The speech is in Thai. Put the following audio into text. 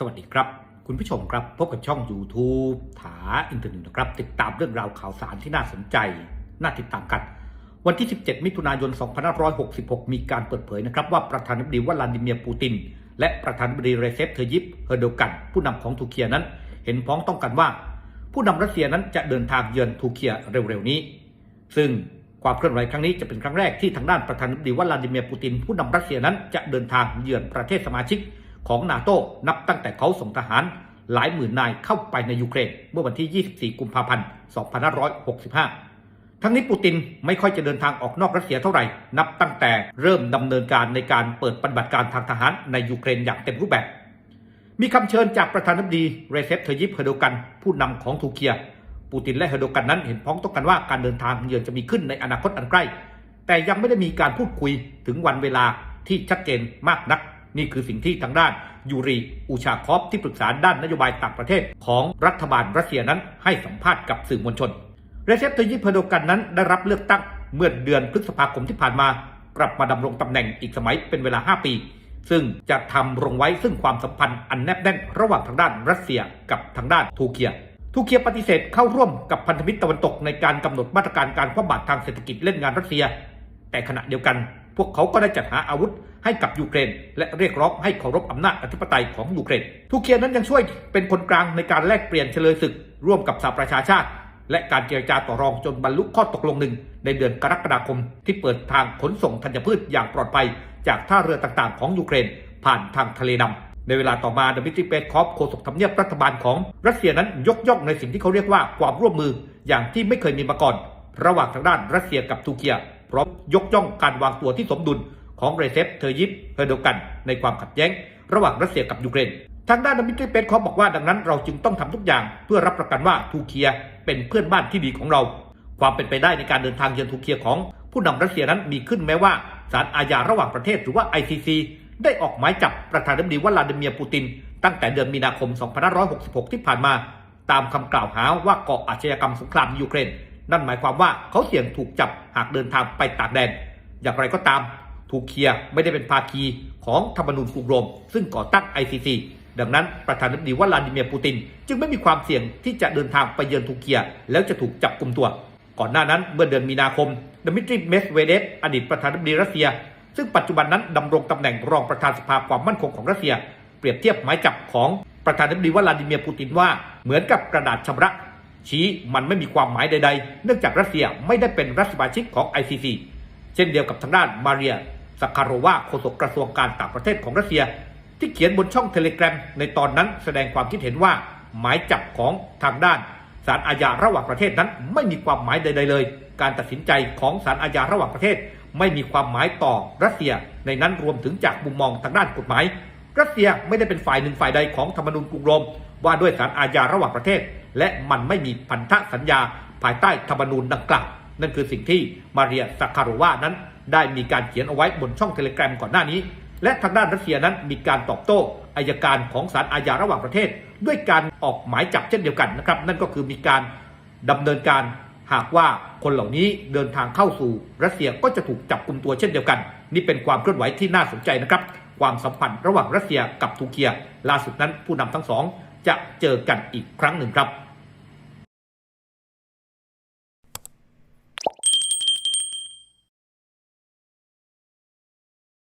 สวัสดีครับ คุณผู้ชมครับพบกับช่อง YouTube ถาอินเทอร์เน็ตนะครับ ติดตามเรื่องราวข่าวสารที่น่าสนใจ น่าติดตามกัน วันที่ 17 มิถุนายน 2566 มีการเปิดเผยนะครับ ว่าประธานาธิบดีวลาดิเมียร์ปูติน และประธานาธิบดีเรเซปเทอยิปเฮอร์โดกัน ผู้นำของทูเคียนั้น เห็นพ้องต้องกันว่า ผู้นำรัสเซียนั้นจะเดินทางเยือนทูเคียเร็วๆนี้ ซึ่งความเคลื่อนไหวครั้งนี้จะเป็นครั้งแรกที่ทางด้านประธานาธิบดีวลาดิเมียร์ปูตินผู้นำรัสเซียนั้นจะเดินทางเยือนประเทศสมาชิก ของนาโต้นับตั้งแต่เขาส่งทหารหลายหมื่นนายเข้าไปในยูเครน เมื่อวันที่ 24 กุมภาพันธ์ 2565 ทั้งนี้ปูตินไม่ค่อยจะเดินทางออกนอกรัสเซียเท่าไหร่ นับตั้งแต่เริ่มดำเนินการในการเปิดปฏิบัติการทางทหารในยูเครนอย่างเต็มรูปแบบ มีคำเชิญจากประธานาธิบดีเรเซปเทอยิปเฮโดกัน ผู้นำของทูเคีย ปูตินและเฮโดกันนั้นเห็นพ้องต้องกันว่าการเดินทางเยือนจะมีขึ้นในอนาคตอันใกล้ แต่ยังไม่ได้มีการพูดคุยถึงวันเวลาที่ชัดเจนมากนัก นี่คือสิ่งที่ทางด้านยูรีอูชาคอฟที่ปรึกษาด้านนโยบายต่างประเทศของรัฐบาลรัสเซียนั้นให้สัมภาษณ์กับสื่อมวลชนเรเซปเทอยิปเฮอร์โดกันนั้นได้รับเลือกตั้งเมื่อเดือนพฤษภาคมที่ผ่านมา กลับมาดำรงตำแหน่งอีกสมัยเป็นเวลา 5 ปี ซึ่งจะทำรงไว้ซึ่งความสัมพันธ์อันแนบแน่นระหว่างทางด้านรัสเซียกับทางด้านทูเคียทูเคียปฏิเสธเข้าร่วมกับพันธมิตรตะวันตกในการกำหนดมาตรการการคว่ำบาตรทางเศรษฐกิจเล่นงานรัสเซีย แต่ขณะเดียวกัน พวกเขาก็ได้จัดหาอาวุธให้กับยูเครน และเรียกร้องให้เคารพอำนาจอธิปไตยของยูเครนทูเคียนั้นยังช่วยเป็นคนกลางในการแลกเปลี่ยนเฉลยศึก ร่วมกับสหประชาชาติ และการเจรจาต่อรองจนบรรลุข้อตกลงหนึ่ง ในเดือนกรกฎาคม ที่เปิดทางขนส่งธัญพืชอย่างปลอดภัย จากท่าเรือต่างๆ ของยูเครน ผ่านทางทะเลดำในเวลาต่อมาดมิทรีเปสคอฟโฆษกทำเนียบรัฐบาลของรัสเซียนั้นยกย่องในสิ่งที่เขาเรียกว่าความร่วมมืออย่างที่ไม่เคยมีมาก่อน ระหว่างทางด้านรัสเซียกับทูเกีย พร้อมยกย่องการวางตัวที่สมดุลของเรเซปเทอยิปเฮอร์โดกัน ในความขัดแย้ง ระหว่างรัสเซียกับยูเครน ทางด้านดมิทรีเปสคอฟบอกว่าดังนั้นเราจึงต้องทำทุกอย่าง เพื่อรับประกันว่าทูเคียเป็นเพื่อนบ้านที่ดีของเรา ความเป็นไปได้ในการเดินทางเยือนทูเคียของผู้นำรัสเซียนั้นมีขึ้นแม้ว่าศาลอาญาระหว่างประเทศหรือว่า ICC ได้ออกหมายจับประธานาธิบดีวลาดิเมียร์ปูติน ตั้งแต่เดือนมีนาคม 2566 ที่ผ่านมา ตามคำกล่าวหาว่าก่ออาชญากรรมสงครามยูเครน นั่นหมายความว่าเขาเสี่ยงถูกจับหากเดินทางไปต่างแดน อย่างไรก็ตามทูเคียไม่ได้เป็นภาคีของธรรมนูญกรุงโรม ซึ่งก่อตั้ง ICC ดังนั้นประธานาธิบดีวลาดิเมียร์ปูติน จึงไม่มีความเสี่ยงที่จะเดินทางไปเยือนทูเคียแล้วจะถูกจับกลุ่มตัว ก่อนหน้านั้นเมื่อเดือนมีนาคมดมิทรีเมสเวเดฟอดีตประธานาธิบดีรัสเซีย ซึ่งปัจจุบันนั้นดำรงตำแหน่งรองประธานสภาความมั่นคงของรัสเซีย เปรียบเทียบหมายจับของประธานาธิบดีวลาดิเมียร์ปูตินว่าเหมือนกับกระดาษชำระ ชี้มันไม่มีความหมายใดๆ เนื่องจากรัสเซียไม่ได้เป็นรัฐสมาชิกของ ICC เช่นเดียวกับทางด้านมาเรียสคารโวาโฆษกกระทรวงการต่างประเทศของรัสเซีย ที่เขียนบนช่องเทเลกราฟในตอนนั้นแสดงความคิดเห็นว่าหมายจับของทางด้านศาลอาญาระหว่างประเทศนั้นไม่มีความหมายใดๆเลย การตัดสินใจของศาลอาญาระหว่างประเทศ ไม่มีความหมายต่อรัสเซีย ในนั้นรวมถึงจากมุมมองทางด้านกฎหมาย รัสเซียไม่ได้เป็นฝ่ายหนึ่งฝ่ายใดของธรรมนูญกรุงโรม ว่าด้วยศาลอาญาระหว่างประเทศและมันไม่มีพันธสัญญาภายใต้ธรรมนูญดังกล่าวนั่นคือสิ่งที่มาเรียสักคารโรวานั้น ได้มีการเขียนเอาไว้บนช่องเทเลกราฟก่อนหน้านี้ และทางด้านรัสเซียนั้นมีการตอบโต้อายการของศาลอาญาระหว่างประเทศ ด้วยการออกหมายจับเช่นเดียวกันนะครับ นั่นก็คือมีการดำเนินการหากว่าคนเหล่านี้เดินทางเข้าสู่รัสเซียก็จะถูกจับกลุ่มตัวเช่นเดียวกัน นี่เป็นความเคลื่อนไหวที่น่าสนใจนะครับ ความสัมพันธ์ระหว่างรัสเซียกับทูเกียล่าสุดนั้นผู้นำทั้งสอง จะเจอกันอีกครั้งหนึ่งครับ